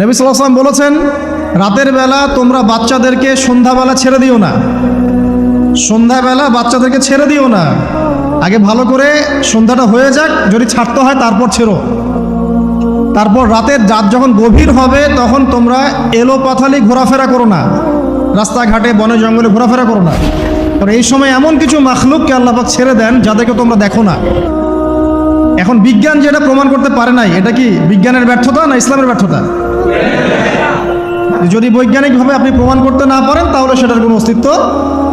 নবী সাল্লাম বলেছেন, রাতের বেলা তোমরা বাচ্চাদেরকে সন্ধ্যাবেলা ছেড়ে দিও না। সন্ধ্যাবেলা বাচ্চাদেরকে ছেড়ে দিও না। আগে ভালো করে সন্ধ্যাটা হয়ে যাক, যদি ছাড়তে হয় তারপর ছেড়ো। তারপর রাতের রাত যখন গভীর হবে, তখন তোমরা এলো পাথালি ঘোরাফেরা করো না। রাস্তাঘাটে, বনে, জঙ্গলে ঘোরাফেরা করো না। কারণ এই সময় এমন কিছু মাখলুককে আল্লাপাক ছেড়ে দেন, যাদেরকে তোমরা দেখো না। এখন বিজ্ঞান যেটা প্রমাণ করতে পারে নাই, এটা কি বিজ্ঞানের ব্যর্থতা না ইসলামের ব্যর্থতা? যদি বৈজ্ঞানিকভাবে আপনি প্রমাণ করতে না পারেন, তাহলে সেটার কোনো অস্তিত্ব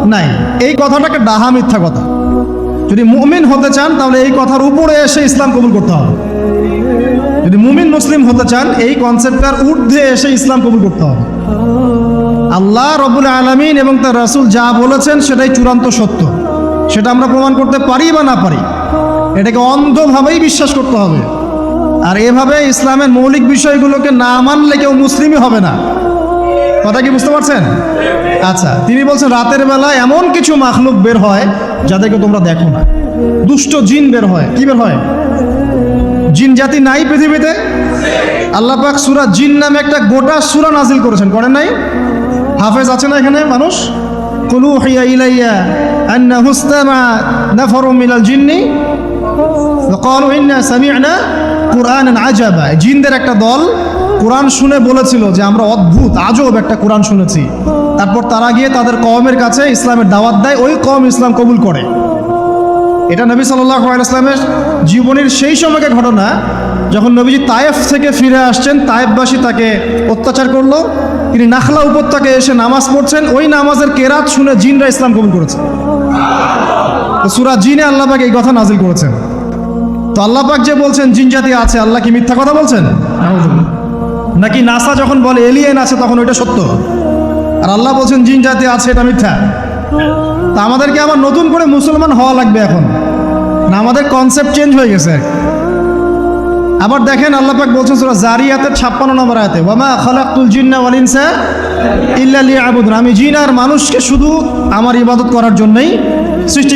নাই। এই কথাটাকে ডাহা মিথ্যা কথা। যদি মুমিন হতে চান, তাহলে এই কথার উপরে এসে ইসলাম কবুল করতে হবে। যদি মুমিন মুসলিম হতে চান, এই কনসেপ্টটার ঊর্ধ্বে এসে ইসলাম কবুল করতে হবে। আল্লাহ রবুল আলমিন এবং তার রাসূল যা বলেছেন, সেটাই চূড়ান্ত সত্য। সেটা আমরা প্রমাণ করতে পারি বা না পারি, এটাকে অন্ধভাবেই বিশ্বাস করতে হবে। আর এভাবে ইসলামের মৌলিক বিষয়গুলোকে না মানলে কেউ মুসলিমই হবে না কথা কি বুঝতে পারছেন আচ্ছা তিনি বলছেন রাতের বেলা এমন কিছু মাখলুক বের হয় যাদেরকে তোমরা দেখো না দুষ্ট জিন বের হয় কি বের হয় জিন জাতি নাই পৃথিবীতে আল্লাহ পাক সুরা জিন নামে একটা গোটা সুরা নাজিল করেছেন করেন নাই হাফেজ আছে না এখানে মানুষ কুলু হিয়া ইলাইয়া আন্না হুস্তামা নাফরু মিনাল জিন্নি وقالوا إنا سمعنا কোরআন আজাবা। জিনদের একটা দল কোরআন শুনে বলেছিল যে, আমরা অদ্ভুত, আজব একটা কোরআন শুনেছি। তারপর তারা গিয়ে তাদের কমের কাছে ইসলামের দাওয়াত দেয়, ওই কম ইসলাম কবুল করে। এটা নবী সাল্লাহ ইসলামের জীবনের সেই সময়কে ঘটনা, যখন নবীজি তায়েফ থেকে ফিরে আসছেন, তায়েফবাসী তাকে অত্যাচার করল। তিনি নাখলা উপত্যকে এসে নামাজ পড়ছেন, ওই নামাজের কেরাত শুনে জিনরা ইসলাম কবুল করেছে। সুরা জিনে আল্লাহকে এই কথা নাজিল করেছেন। আল্লাপাক যে বলছেন, জিন জাতি আছে, আল্লাহ কি মিথ্যা কথা বলছেন? নাকি নাসা যখন বলে এলিয়েন আছে, তখন ওইটা সত্য? আর আল্লাহ বলছেন, জিন জাতি আছে, এটা মিথ্যা। তা আমাদেরকে আবার নতুন করে মুসলমান হওয়া লাগবে এখন। না, আমাদের কনসেপ্ট চেঞ্জ হয়ে গেছে। আবার দেখেন, আল্লাহ পাক বলছেন সুরা জারিয়াতের ছাপ্পান্ন নম্বর আয়াতে, ওয়ামা খালাকুল জিন্না ওয়াল ইল্লা লিয়াবুদুন। আমি জিন আর মানুষকে শুধু আমার ইবাদত করার জন্যই সৃষ্টি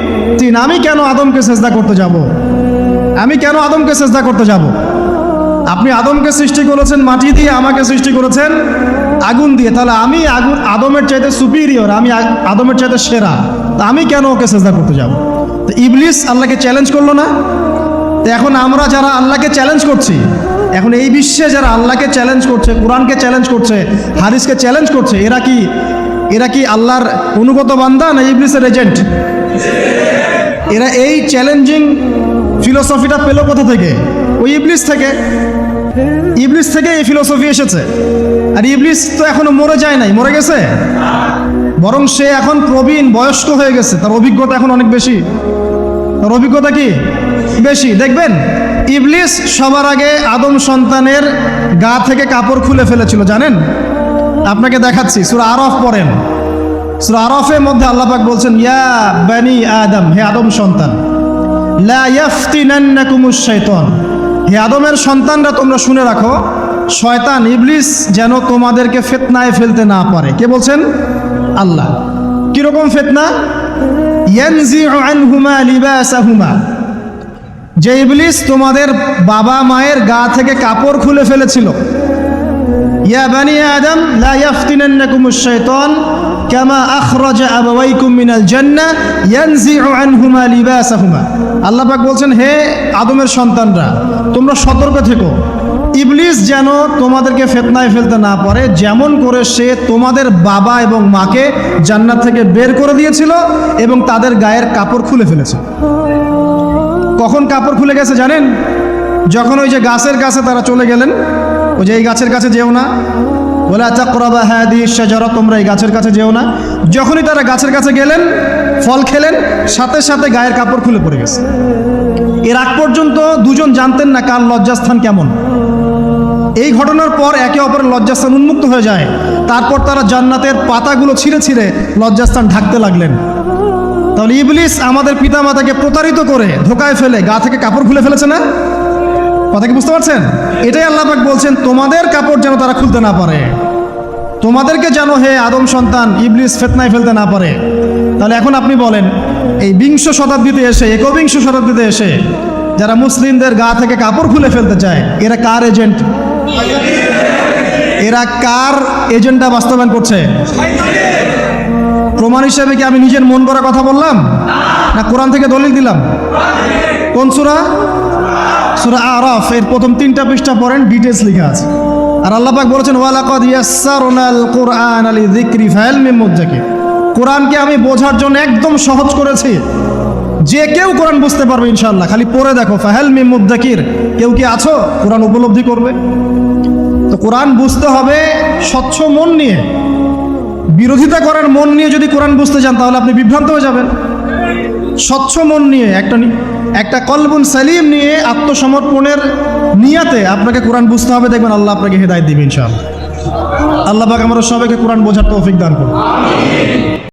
তিন আমি কেন আদমকে চেষ্টা করতে যাব? আমি কেন আদমকে চেষ্টা করতে যাব? আপনি আদমকে সৃষ্টি করেছেন, মাটি দিয়ে আমাকে সৃষ্টি করেছেন, আগুন দিয়ে। তাহলে আমি আগুন, আদমের চাইতে সুপিরিয়র আমি আদমের চাইতে সেরা। তা আমি কেন ওকে সেজদা করতে যাব? তো ইবলিস আল্লাহকে চ্যালেঞ্জ করল না? তো এখন আমরা যারা আল্লাহকে চ্যালেঞ্জ করছি, এখন এই বিশ্বে যারা আল্লাহকে চ্যালেঞ্জ করছে, কোরআনকে চ্যালেঞ্জ করছে, হাদিসকে চ্যালেঞ্জ করছে, এরা কি এরা কি আল্লাহর অনুগত বান্দা না ইবলিসের এজেন্ট এরা এই চ্যালেঞ্জিং ফিলোসফিটা পেল কোথা থেকে? ওই ইবলিস থেকে। ইবলিস থেকে এই ফিলোসফি এসেছে। আর ইবলিস তো এখনও মরে যায় নাই। মরে গেছে? বরং সে এখন প্রবীণ, বয়স্ক হয়ে গেছে। তার অভিজ্ঞতা এখন অনেক বেশি। তার অভিজ্ঞতা কি? বেশি। দেখবেন, ইবলিস সবার আগে আদম সন্তানের গা থেকে কাপড় খুলে ফেলেছিল, জানেন? আপনাকে দেখাচ্ছি, সুরা আরফ পড়েন। সুরা মধ্যে আল্লাপাক বলছেন, ইয়া বানি আদম, হে আদম সন্তান, লা ইয়াফতিনান্নাকুমুশ শাইতান। হে আদমের সন্তানরা তোমরা শুনে রাখো, শয়তান, ইবলিস যেন তোমাদেরকে ফেতনায় ফেলতে না পারে। কে বলছেন? আল্লাহ। কীরকম ফেতনা? যে ইবলিস তোমাদের বাবা মায়ের গা থেকে কাপড় খুলে ফেলেছিল। ইয়া বানি আদম, লা ইয়াফতিনান্নাকুমুশ শাইতান। কামা আখরাজা আবাওয়াইকুম মিনাল জান্নাহ ইয়ানজিউ আনহুমা লিবাসাহুমা। আল্লাহ পাক বলছেন, হে আদমের সন্তানরা, তোমরা সতর্ক থেকো। ইবলিস যেন তোমাদেরকে ফেতনায় ফেলতে না পারে, যেমন করে সে তোমাদের বাবা এবং মাকে জান্নাত থেকে বের করে দিয়েছিল এবং তাদের গায়ের কাপড় খুলে ফেলেছে। কখন কাপড় খুলে গেছে জানেন? যখন ওই যে গাছের কাছে তারা চলে গেলেন, ওই যে এই গাছের কাছে যেও না। বলে আচ্ছা করাবা হ্যাঁ দি সাজারা তোমরা এই গাছের কাছে যেও না। যখনই তারা গাছের কাছে গেলেন, ফল খেলেন, সাথে সাথে গায়ের কাপড় খুলে পড়ে গেছে। এর আগ পর্যন্ত দুজন জানতেন না কার লজ্জাস্থান কেমন। এই ঘটনার পর একে অপরের লজ্জাস্থান উন্মুক্ত হয়ে যায়। তারপর তারা জান্নাতের পাতাগুলো ছিঁড়ে ছিঁড়ে লজ্জাস্থান ঢাকতে লাগলেন। তাহলে ইবলিস আমাদের পিতামাতাকে প্রতারিত করে ধোকায় ফেলে, গা থেকে কাপড় খুলে ফেলেছে না? কথা কি বুঝতে পারছেন? এটাই আল্লাহ পাক বলছেন, তোমাদের কাপড় যেন তারা খুলতে না পারে। তোমাদেরকে যেন হে আদম সন্তান, ইবলিস ফেতনায় ফেলতে না পারে। তাহলে এখন আপনি বলেন, এই বিংশ শতাব্দীতে এসে, একবিংশ শতাব্দীতে এসে যারা মুসলিমদের গা থেকে কাপড় খুলে ফেলতে চায়, এরা কার এজেন্ট? এরা কার এজেন্টটা বাস্তবায়ন করছে? প্রমাণ হিসেবে কি আমি নিজের মন করা কথা বললাম? না কোরআন থেকে দলিল দিলাম? কোন সুরা? সুরা আরাফ, এর প্রথম তিনটা পৃষ্ঠা পড়েন ডিটেলস লেখা আছে। আর আল্লাহ পাক বলেছেন, ওয়ালাকাদ ইয়াসসারনাল কুরআন আলি যিকরি ফাইল মিন মুদ্দাকির। কোরআনকে আমি বোঝার জন্য একদম সহজ করেছি। যে কেউ কোরআন বুঝতে পারবে ইনশাআল্লাহ। খালি পড়ে দেখো ফাহেল মিম মুদ্দাকির। কেউ কি আছো? কোরআন উপলব্ধি করবে? তো কোরআন বুঝতে হবে স্বচ্ছ মন নিয়ে। বিরোধিতা করার মন নিয়ে যদি কোরআন বুঝতে চান, তাহলে আপনি বিভ্রান্ত হয়ে যাবেন। স্বচ্ছ মন নিয়ে একটা একটা কলবুন সালিম নিয়ে আত্মসমর্পণের নিয়াতে আপনাকে কোরআন বুঝতে হবে। দেখবেন আল্লাহ আপনাকে হেদায়ত দিবে ইনশাআল্লাহ। আল্লাহ পাক আমরা সবাইকে কোরআন বোঝার তৌফিক দান করুন।